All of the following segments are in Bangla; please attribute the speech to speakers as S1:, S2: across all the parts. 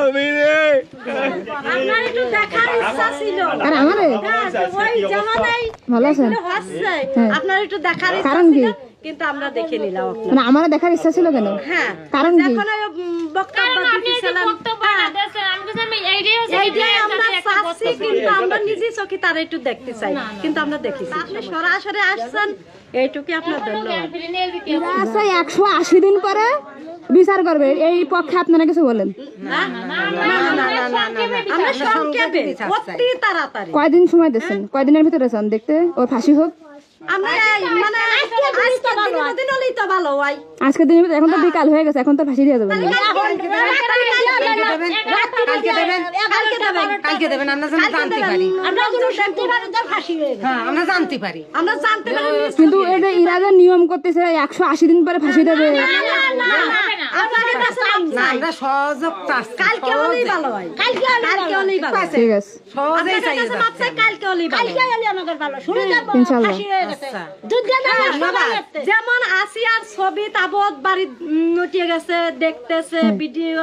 S1: আমি রে
S2: আপনার একটু দেখার ইচ্ছা ছিল।
S3: আর আমারে
S2: হ্যাঁ, ওই জামানাই
S3: ভালো আছেন?
S2: এগুলো হচ্ছে। আপনার একটু দেখার ইচ্ছা
S3: কারণ কি?
S2: কিন্তু আমরা দেখে নিলাম আপনার।
S3: মানে আমার দেখার ইচ্ছা ছিল কেন?
S2: হ্যাঁ।
S3: কারণ কি?
S2: এখন বক্তব্য আমরা কিন্তু আমরা নিজে চোখে তার একটু দেখতে চাই কিন্তু আমরা দেখেছি আপনি সরাসরি আসছেন এইটুকু আপনার ধন্যবাদ
S3: একশো আশি দিন পরে বিচার করবে এই পক্ষে আপনারা কিছু বলেন
S2: হ্যাঁ? না না না না না আমরা সংক্ষেপে অতি তাড়াতাড়ি
S3: কয়দিন সময় দিচ্ছেন কয়দিনের ভিতরে চান দেখতে ওর ফাঁসি হোক
S2: মানে হয়
S3: আজকের দিনের ভিতরে এখন তো বিকাল হয়ে গেছে এখন তো ফাঁসি দিয়ে দেবেন না।
S4: কালকে দেবেন
S2: কালকে দেবেন
S4: কালকে দেবেন আমরা জানতে পারি
S2: আমরা কোনো শুনতে পারি তার ফাঁসি হ্যাঁ
S4: আমরা জানতে পারি
S2: আমরা জানতে পারি
S3: কিন্তু এটা নিয়ম করতেছে একশো আশি দিন পরে ফাঁসি দেবে
S2: আপনাদের কাছে
S4: না
S2: আমরা
S4: আমরা সহযোগ চাচ্ছি
S2: কালকে হলেই ভালো হয়। কালকে কালকে হলেই ভালো
S3: ঠিক আছে।
S4: সহজেই চাই
S2: কাছে মাপ চাই, কালকে হলেই ভালো হয়।
S3: ইনশাল্লাহ।
S2: যেমন আসিয়ার ছবি তাবত বাড়ি নটিয়ে গেছে দেখতেছে ভিডিও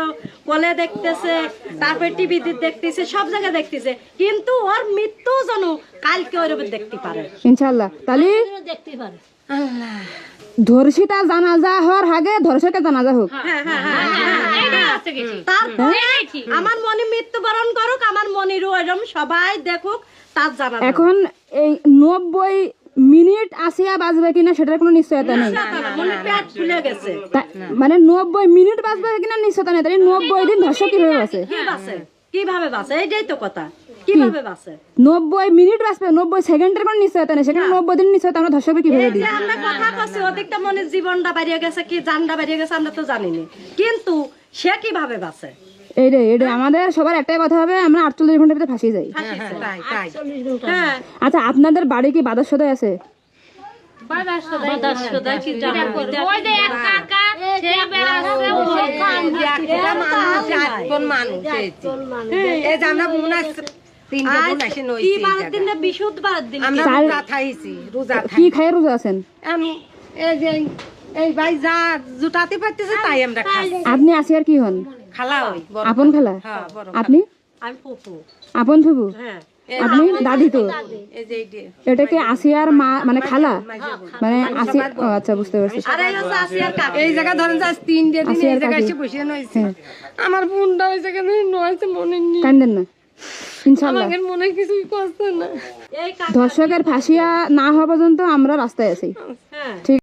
S2: কলে দেখতেছে তারপরে টিভিতে দেখতেছে সব জায়গায় দেখতেছে। কিন্তু ওর মৃত্যু যেন কালকে ওইরকম দেখতে পারে
S3: ইনশাল্লাহ তাহলে ধর্ষিতা জানাজা হওয়ার আগে জানাজা হোক
S2: হ্যাঁ, হ্যাঁ, হ্যাঁ, হ্যাঁ। আমার মনে মৃত্যুবরণ করুক আমার মনির ওইরকম সবাই দেখুক তার জানা
S3: এখন এই নব্বই মিনিট আসিয়া বাজবে কিনা সেটার কোনো নিশ্চয়তা নেই
S2: মনে
S3: মানে নব্বই মিনিট বাজবে কিনা নিশ্চয়তা নেই তাহলে নব্বই দিন ধর্ষক কীভাবে বাঁচে
S2: কি বাসে কীভাবে বাসে এইটাই তো কথা কীভাবে বাসে?
S3: নব্বই মিনিট বাঁচবে নব্বই সেকেন্ডের কোনো নিশ্চয়তা নেই। সেখানে নব্বই দিন নিশ্চয়তা আমরা ধর্ষককে কীভাবে দিই
S2: যে আমরা কথা করছি ওদিকটা মনে জীবনটা বাড়িয়ে গেছে কি জানটা বাড়িয়ে গেছে আমরা তো জানিনি। কিন্তু সে কীভাবে বাসে?
S3: এই রে এই রে আমাদের সবার একটাই কথা হবে আমরা আটচল্লিশ ঘণ্টার ভিতরে ফাঁসি যাই।
S4: তাই তাই।
S2: হ্যাঁ।
S3: আচ্ছা আপনাদের বাড়ি কি বাদর সদয় আছে
S4: মানুষ হয় বোন এসে নইছি
S2: কি
S4: খাই
S3: রোজা আছেন?
S4: এই ভাই যা জুটাতে পারতেছে তাই আমরা
S3: আপনি হন?
S4: খালা
S3: আপন খালা।
S4: হ্যাঁ
S3: আপনি? আপন ফুবু
S2: হ্যাঁ।
S3: আপনি দাদি তো? এটা কি আসিয়ার মা মানে খালা? মানে আসি আচ্ছা বুঝতে পারছি।
S2: আর এই
S4: জায়গা ধরেন যা তিনটে দিন এই জায়গায় এসে বসে নইছে আমার বোনটা ওই জায়গায় নইছে মনে নেই।
S3: কান্দেন না। ইনশাল্লাহ
S4: আমাদের মনে কিছু না।
S3: দর্শকের ফাঁসিয়া না হওয়া পর্যন্ত আমরা রাস্তায় আছি।
S2: হ্যাঁ।
S3: ঠিক